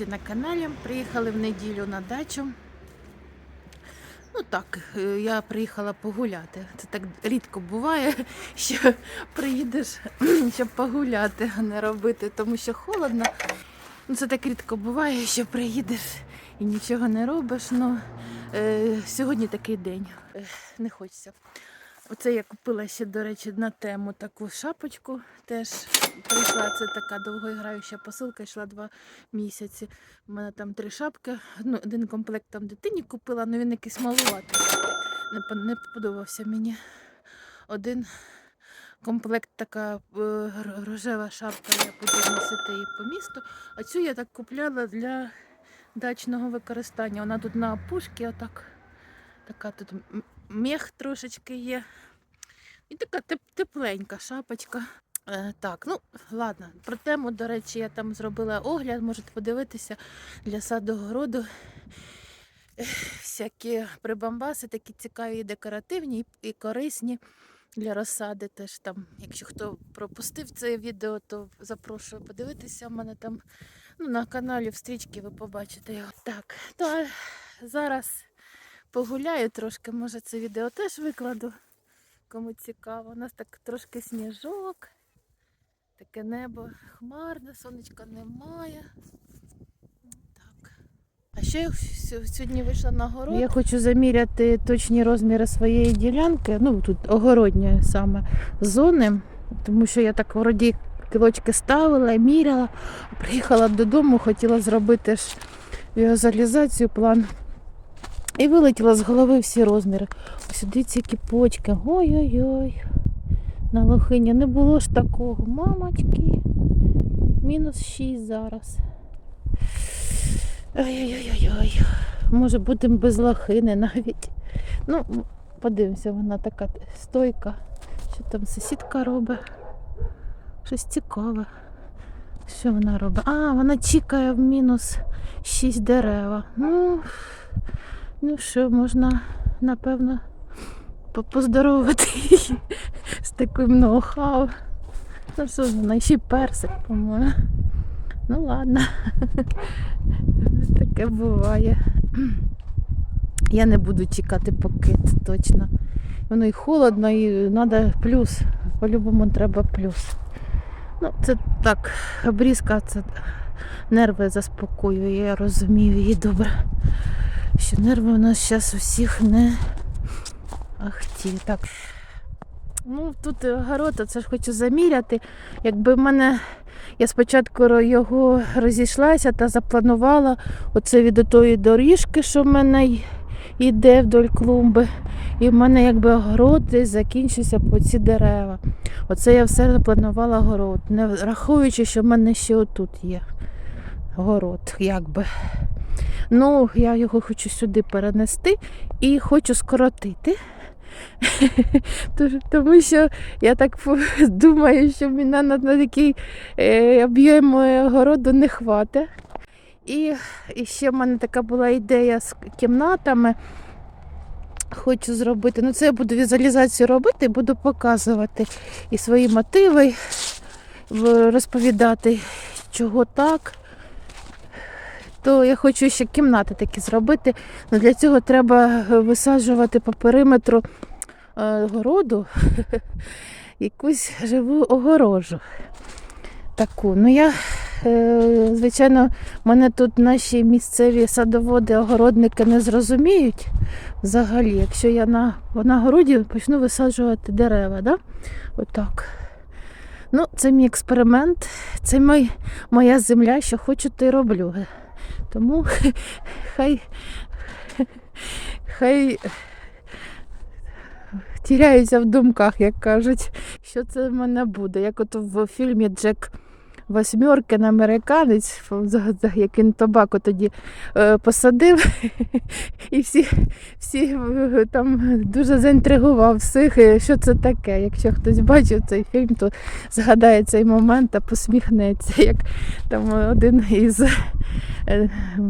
Друзі, на каналі. Приїхали в неділю на дачу. Ну так, е, я приїхала погуляти. Це так рідко буває, що приїдеш, щоб погуляти, а не робити, тому що холодно. Ну, це так рідко буває, що приїдеш і нічого не робиш. Ну, е, сьогодні такий день. Е, не хочеться. Оце я купила ще, до речі, на тему таку шапочку. Теж прийшла це така довгоіграюча посилка, йшла два місяці. У мене там три шапки. Ну, один комплект там дитині купила, але він якийсь малуватий. Не, подобався мені. Один комплект така е, рожева шапка, я буду носити її по місту. А цю я так купляла для дачного використання. Вона тут на опушці, отак. Така тут мех трошечки є. І така теп- тепленька шапочка. Е, так, ну ладно. Про тему, до речі, я там зробила огляд, можете подивитися для саду городу. Всякі прибамбаси, такі цікаві і декоративні, і корисні для розсади. Теж там, якщо хто пропустив це відео, то запрошую подивитися. У мене там ну, на каналі в стрічці ви побачите його. Так, то зараз погуляю трошки, може це відео теж викладу. Кому цікаво. У нас так трошки сніжок, таке небо хмарне, сонечка немає. Так. А ще я сьогодні вийшла на город. Я хочу заміряти точні розміри своєї ділянки, ну тут огородньої саме зони, тому що я так вроді кілочки ставила, міряла, приїхала додому, хотіла зробити ж віозалізацію, план. І вилетіла з голови всі розміри. Ось дивіться, які почки. Ой-ой-ой. На лохині не було ж такого. Мамочки. Мінус 6 зараз. Ой-ой-ой-ой. Може будемо без лохини навіть. Ну, подивимося, вона така стойка. Що там сусідка робить? Щось цікаве. Що вона робить? А, вона чікає в мінус 6 дерева. Ну, ну що, можна, напевно, по- поздоровувати її з таким ноу-хау. Ну що ж вона, ще персик, по-моєму. Ну ладно. Таке буває. Я не буду чекати поки це точно. Воно і холодно, і треба плюс. По-любому треба плюс. Ну, це так, обрізка, це нерви заспокоює, я розумію її добре. Що нерви у нас зараз усіх не ахті. Так. Ну, тут огород, а це ж хочу заміряти. Якби в мене я спочатку його розійшлася та запланувала оце від тої доріжки, що в мене йде вдоль клумби. І в мене якби огород десь закінчився по ці дерева. Оце я все запланувала город, не рахуючи, що в мене ще отут є город, якби. Ну, я його хочу сюди перенести і хочу скоротити. Тому що я так думаю, що мені на, такий е, об'єм городу не хватить. І, і ще в мене така була ідея з кімнатами. Хочу зробити. Ну, це я буду візуалізацію робити, буду показувати і свої мотиви, розповідати, чого так. То я хочу ще кімнати такі зробити. Ну, для цього треба е, висаджувати по периметру е, городу якусь живу огорожу. Таку. Ну я, е, звичайно, мене тут наші місцеві садоводи, огородники не зрозуміють взагалі, якщо я на, на городі почну висаджувати дерева. Да? Отак. Ну, це мій експеримент, це мій, моя земля, що хочу, то й роблю. Тому хай, хай тіряюся в думках, як кажуть, що це в мене буде. Як от в фільмі Джек Восьмеркин, американець, за- за- як він табаку тоді е, посадив, і всі, всі е, там дуже заінтригував всіх, е, що це таке. Якщо хтось бачив цей фільм, то згадає цей момент та посміхнеться, як там один із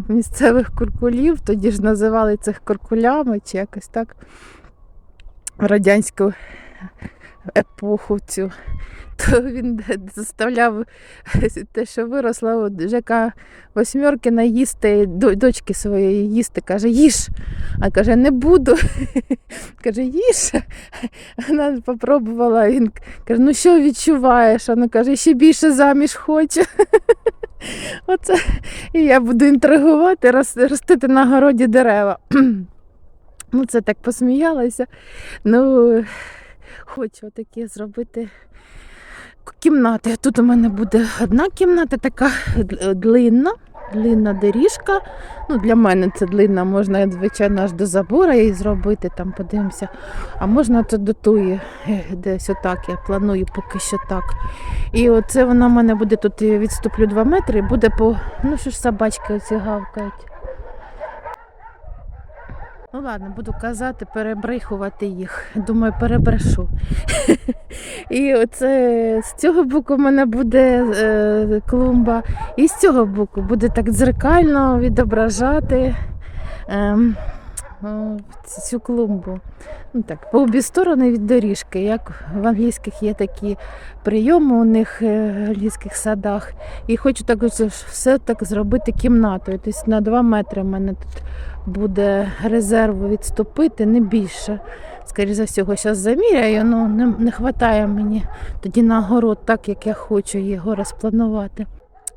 місцевих куркулів, тоді ж називали цих куркулями чи якось так радянську епоху цю, то він заставляв те, що виросла, Жека восьмеркина їсти, дочки своєї їсти, каже, їж. А каже, не буду. Каже, їж. Вона попробувала, він каже, ну що відчуваєш? Вона каже, ще більше заміж хочу. Оце. І я буду інтригувати, ростити на городі дерева. Ну, це так посміялася. Ну, хочу таке зробити кімнати. Тут у мене буде одна кімната, така длинна, длинна доріжка. Ну, для мене це длинна, можна, звичайно, аж до забору її зробити, там подивимося. А можна це до тої, е, десь отак. Я планую поки що так. І оце вона в мене буде тут відступлю 2 метри, буде по. Ну що ж собачки оці гавкають. Ну ладно, буду казати, перебрехувати їх. Думаю, перебрешу. І оце з цього боку в мене буде е, клумба, і з цього боку буде так дзеркально відображати о, цю клумбу. Ну, так, по обі сторони від доріжки, як в англійських є такі прийоми у них е, в англійських садах. І хочу так все так зробити кімнатою. Тобто на 2 метри в мене тут буде резерву відступити, не більше. Скоріше за всього, зараз заміряю, ну не, не вистачає мені тоді на город, так як я хочу його розпланувати.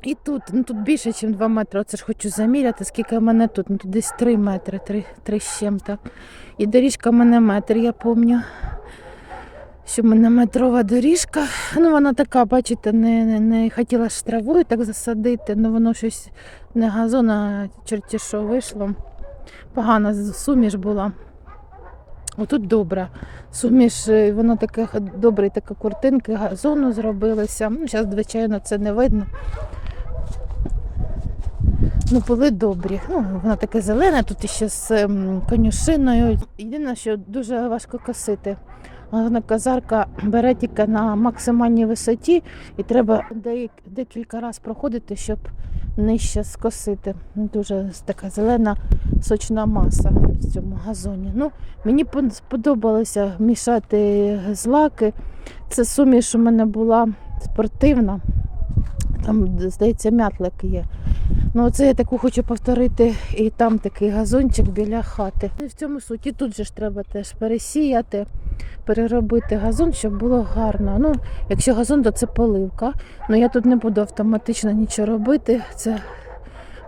І тут, ну тут більше, ніж 2 метри. Оце ж хочу заміряти, скільки в мене тут. Ну тут десь 3 метри, 3, 3 з чим-то. І доріжка в мене метр, я пам'ятаю. Що в мене метрова доріжка. Ну, вона така, бачите, не, не, не хотіла ж травою так засадити, ну воно щось не газон, а чорті що вийшло. Погана суміш була. Отут добра. Суміш, е, воно таке добре, така куртинки газону зробилися. Ну, зараз, звичайно, це не видно. Ну, були добрі. Ну, воно таке зелене, тут ще з ем, конюшиною. Єдине, що дуже важко косити. Головна козарка бере тільки на максимальній висоті, і треба декілька разів проходити, щоб нижче скосити. Дуже така зелена сочна маса в цьому газоні. Ну, мені сподобалося мішати злаки. Це суміш у мене була спортивна. Там, здається, мятлик є. Ну, це я таку хочу повторити, і там такий газончик біля хати. І в цьому суті тут же ж треба теж пересіяти, переробити газон, щоб було гарно. Ну, якщо газон, то це поливка. Ну я тут не буду автоматично нічого робити. Це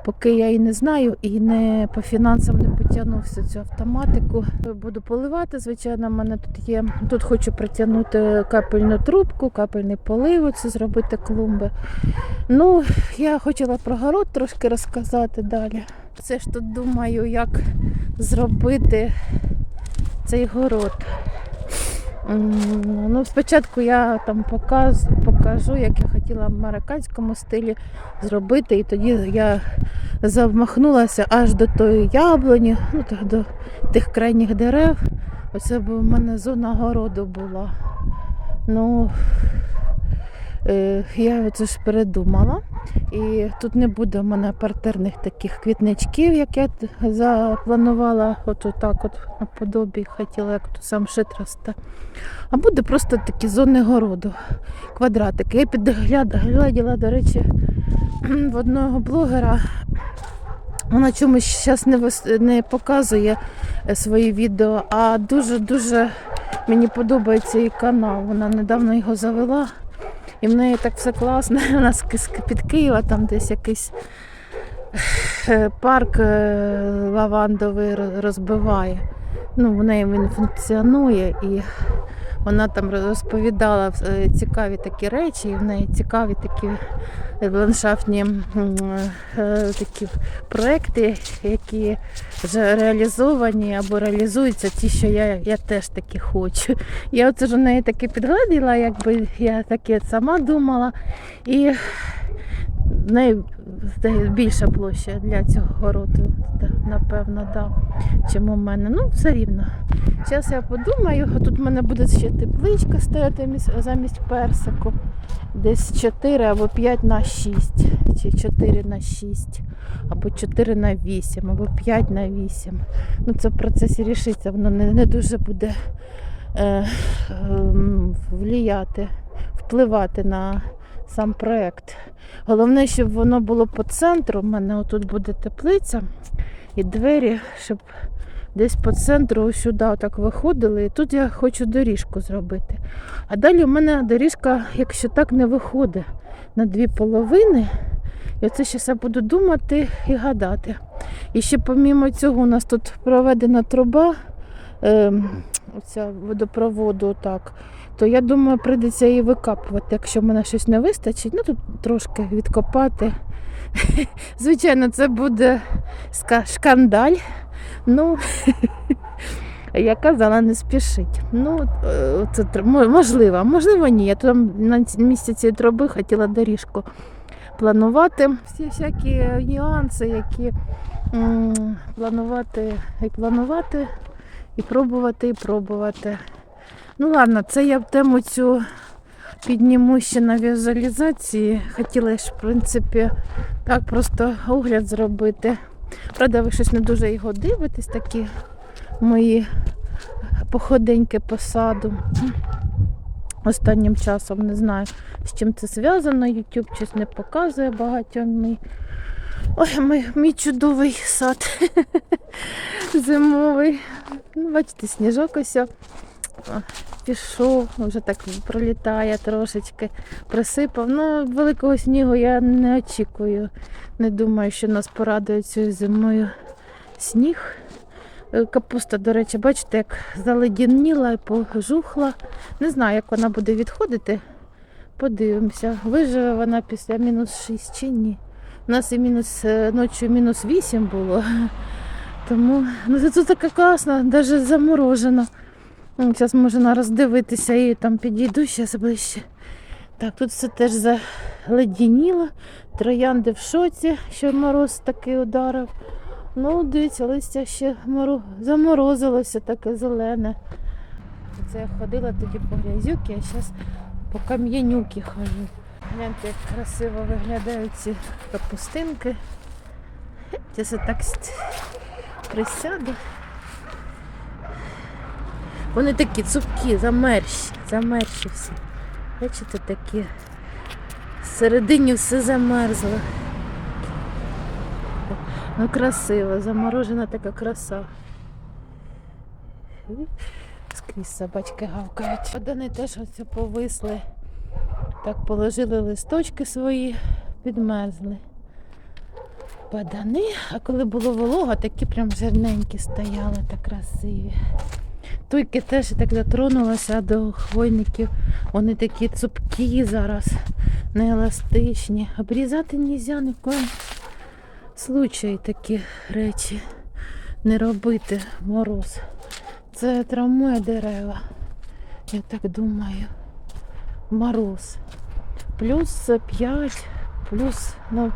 поки я і не знаю, і не по фінансам не потягну всю цю автоматику. Буду поливати, звичайно, в мене тут є. Тут хочу притягнути капельну трубку, капельний полив, це зробити клумби. Ну, я хотіла про город трошки розказати далі. Все ж тут думаю, як зробити цей город. Ну, спочатку я там показ, покажу, як я хотіла в американському стилі зробити, і тоді я замахнулася аж до тої яблуні, ну, до тих крайніх дерев. Оце б у мене зона городу була. Ну, я це ж передумала. І тут не буде в мене партерних таких квітничків, як я запланувала, от отак от наподобі хотіла, як тут сам шит росте. А буде просто такі зони городу, квадратики. Я підгляділа, до речі, в одного блогера. Вона чомусь зараз не, вис- не показує е, свої відео, а дуже-дуже мені подобається її канал. Вона недавно його завела. І в неї так все класно. У з- під Києва, там десь якийсь е, парк е, лавандовий розбиває. Ну, в неї він функціонує і вона там розповідала е, цікаві такі речі, і в неї цікаві такі ландшафтні е, такі проекти, які вже реалізовані або реалізуються, ті, що я, я теж таки хочу. Я оце ж у неї таки підгляділа, якби я таке сама думала. І в неї більша площа для цього городу, напевно, да, чим у мене. Ну, все рівно. Зараз я подумаю, тут в мене буде ще тепличка стояти замість персику. Десь 4 або 5 на 6, чи 4 на 6, або 4 на 8, або 5 на 8. Ну, це в процесі рішиться, воно не, не дуже буде е, ем, вліяти, впливати на сам проект. Головне, щоб воно було по центру. У мене отут буде теплиця і двері, щоб десь по центру сюди отак виходили. І тут я хочу доріжку зробити. А далі у мене доріжка, якщо так не виходить на дві половини. І оце ще я буду думати і гадати. І ще помімо цього у нас тут проведена труба ем, оця водопроводу, так. То я думаю, прийдеться її викапувати, якщо в мене щось не вистачить, ну тут трошки відкопати. Звичайно, це буде шкандаль. Ну, я казала, не спішить. Ну, е, це можливо, можливо, ні. Я там на ці- місці цієї хотіла доріжку планувати. Всі всякі нюанси, які планувати і планувати, і пробувати, і пробувати. Ну ладно, це я тему цю підніму ще на візуалізації. Хотіла ж, в принципі, так просто огляд зробити. Правда, ви щось не дуже його дивитесь, такі мої походеньки по саду. Останнім часом не знаю, з чим це зв'язано. YouTube щось не показує багатьом мій. Ой, мій, мій чудовий сад зимовий. Ну, бачите, сніжок ось пішов, вже так пролітає трошечки, присипав. Ну, великого снігу я не очікую. Не думаю, що нас порадує цією зимою сніг. Е, Капуста, до речі, бачите, як заледяніла і пожухла. Не знаю, як вона буде відходити. Подивимося. Виживе вона після мінус 6 чи ні. У нас і мінус е, ночі мінус 8 було. Тому ну, це така класна, навіть заморожена. Зараз можна роздивитися і там підійду зараз ближче. Так, тут все теж заледяніло. Троянди в шоці, що мороз такий ударив. Ну, дивіться, листя ще моро... заморозилося таке зелене. Це я ходила тоді по грязюки, а зараз по кам'янюки хожу. Гляньте, як красиво виглядають ці капустинки. Зараз так присяду. Вони такі цупкі, замерзші, замерзші всі. Бачите, такі. Всередині все замерзло. Ну красиво, заморожена така краса. Скрізь собачки гавкають. Вони теж оце повисли. Так положили листочки свої, підмерзли. Падани, а коли було волого, такі прям жирненькі стояли, так красиві. Туйки теж так дотронулася до хвойників. Вони такі цупкі зараз, нееластичні. Обрізати не можна ні в коєму случаї такі речі не робити мороз. Це травмує дерева. Я так думаю. Мороз. Плюс 5, плюс, ну,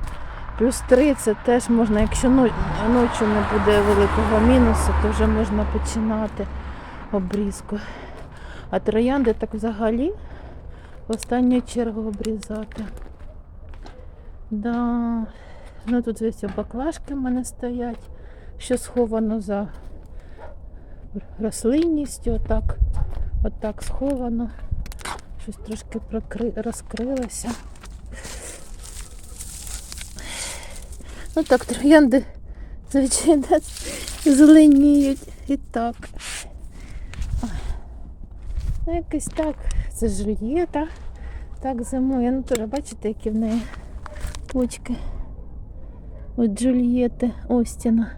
плюс 3 це теж можна, якщо но- ночі не буде великого мінусу, то вже можна починати обрізку. А троянди так взагалі в останню чергу обрізати. Да. Ну тут ось баклажки в мене стоять, що сховано за рослинністю, отак, отак сховано. Щось трошки прокри... розкрилося. Ну так, троянди, звичайно, зеленіють і так. Ну, якось так. Це жульєта. Так зимує. Ну теж бачите, які в неї почки. От Джульєти Остіна.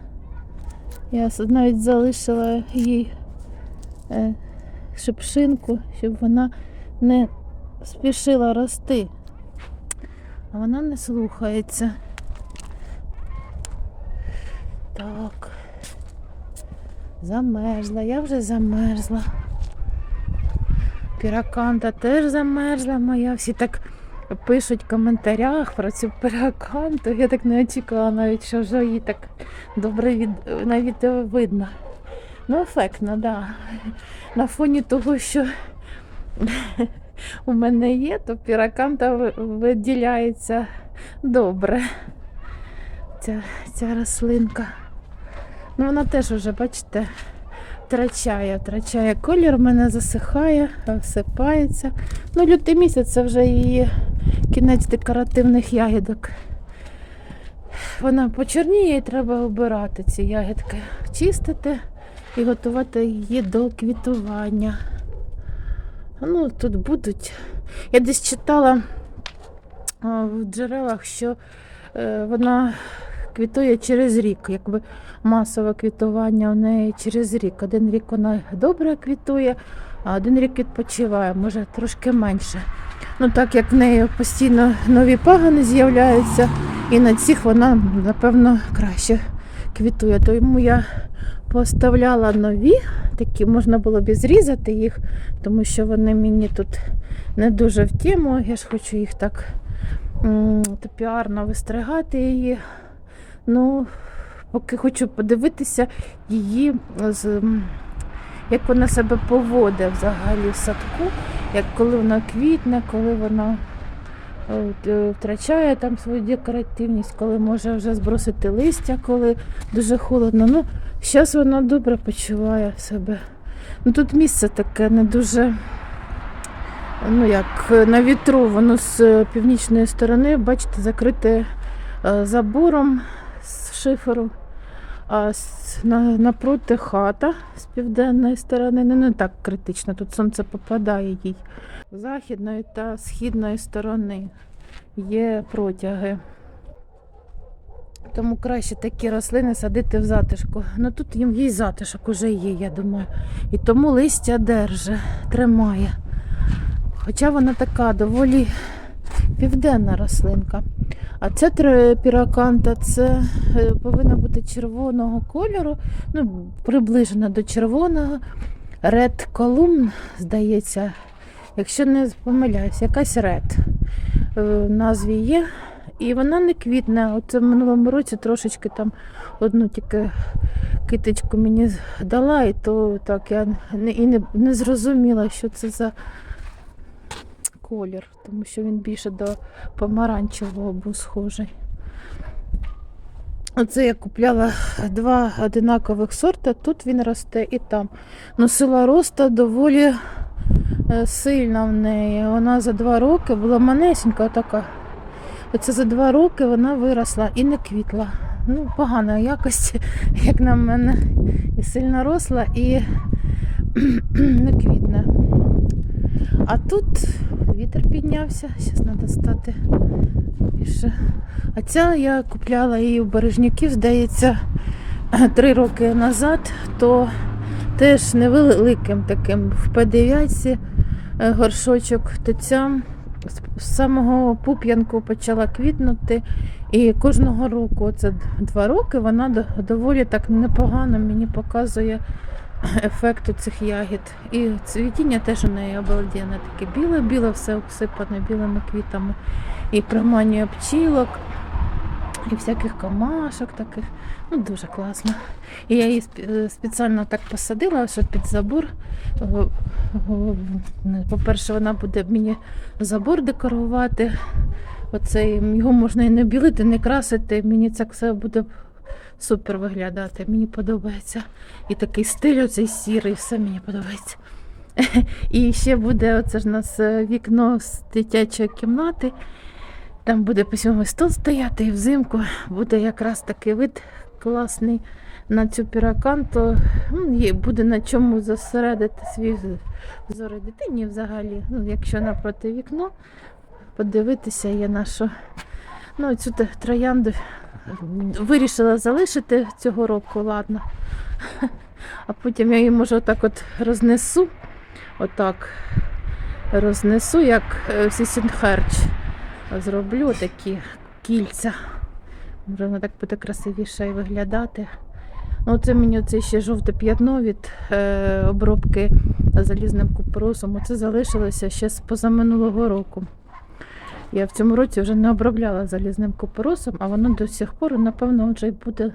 Я навіть залишила їй е, шипшинку, щоб вона не спішила рости. А вона не слухається. Так. Замерзла, я вже замерзла. Піраканта теж замерзла моя. Всі так пишуть в коментарях про цю піраканту. Я так не очікувала навіть, що вже її так добре від... на видно. Ну, ефектно. Да. На фоні того, що у мене є, то піраканта виділяється добре. Ця, ця рослинка. Ну, вона теж вже, бачите, втрачає, втрачає колір, мене засихає, всипається. Ну, лютий місяць це вже її кінець декоративних ягідок. Вона почорніє і треба обирати ці ягідки, чистити і готувати її до квітування. Ну, тут будуть. Я десь читала в джерелах, що е, вона квітує через рік, якби масове квітування у неї через рік. Один рік вона добре квітує, а один рік відпочиває, може трошки менше. Ну так як в неї постійно нові пагани з'являються, і на цих вона, напевно, краще квітує. Тому я поставляла нові, такі можна було б і зрізати їх, тому що вони мені тут не дуже в тему. Я ж хочу їх так м, піарно вистригати її. Ну, поки хочу подивитися її, з, як вона себе поводить взагалі в садку, як коли вона квітне, коли вона е, втрачає там свою декоративність, коли може вже збросити листя, коли дуже холодно. Ну, зараз вона добре почуває себе. Ну, тут місце таке не дуже. Ну, як на вітру, воно з е, північної сторони, бачите, закрите е, забором з шиферу. А напроти хата з південної сторони не, не так критично. Тут сонце попадає їй. З західної та східної сторони є протяги. Тому краще такі рослини садити в затишку. Ну тут їм їй затишок уже є, я думаю. І тому листя держи, тримає. Хоча вона така доволі південна рослинка. А ця піраканта це е, повинна бути червоного кольору, ну, приближена до червоного. Red Column, здається, якщо не помиляюсь, якась Red е, в назві є. І вона не квітне. Оце в минулому році трошечки там одну тільки китичку мені дала, і то так я не, і не, не зрозуміла, що це за колір, тому що він більше до помаранчевого був схожий. Оце я купляла два одинакових сорта, тут він росте і там. Ну, сила росту доволі е, сильна в неї. Вона за два роки була манесенька така. Оце за два роки вона виросла і не квітла. Ну, погана якості, як на мене. І сильно росла, і не квітне. А тут вітер піднявся, зараз треба стати більше. А ця я купляла її в Бережняків, здається, три роки назад, то теж невеликим таким в П9 е, горшочок. То ця з самого пуп'янку почала квітнути. І кожного року, оце два роки, вона доволі так непогано мені показує ефекту цих ягід. І цвітіння теж у неї обалденне, таке біле-біле, все обсипане білими квітами. І приманює пчілок, і всяких комашок таких. Ну, дуже класно. І я її е, спеціально так посадила, щоб під забор. По-перше, вона буде мені забор декорувати. Оцей, його можна і не білити, не красити. Мені це все буде супер виглядати. Мені подобається. І такий стиль, оцей сірий, все мені подобається. І ще буде оце ж у нас е, вікно з дитячої кімнати. Там буде письмовий стол стояти і взимку буде якраз такий вид класний на цю піраканту. Буде на чому зосередити свій взори дитині взагалі. Ну, якщо напроти вікно, подивитися є на. Ну, цю троянду вирішила залишити цього року, ладно. А потім я її може отак от рознесу. Отак рознесу, як е, Сісінхерч. Зроблю такі кільця. Може, воно так буде красивіше і виглядати. Ну, це мені це ще жовте п'ятно від е, обробки залізним купоросом. Оце залишилося ще з позаминулого року. Я в цьому році вже не обробляла залізним купоросом, а воно до сих пор, напевно, вже буде,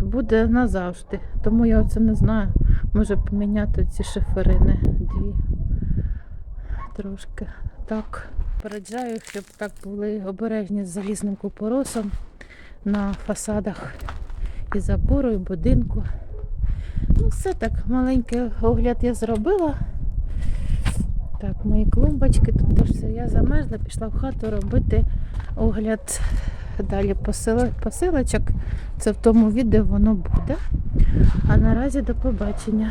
буде назавжди. Тому я оце не знаю. Може поміняти ці шиферини дві трошки. Так, попереджаю, щоб так були обережні з залізним купоросом на фасадах і забору, і будинку. Ну, все так, маленький огляд я зробила. Так, мої клумбочки, тут теж все. Я замерзла, пішла в хату робити огляд далі посилочок. Це в тому відео воно буде. А наразі до побачення.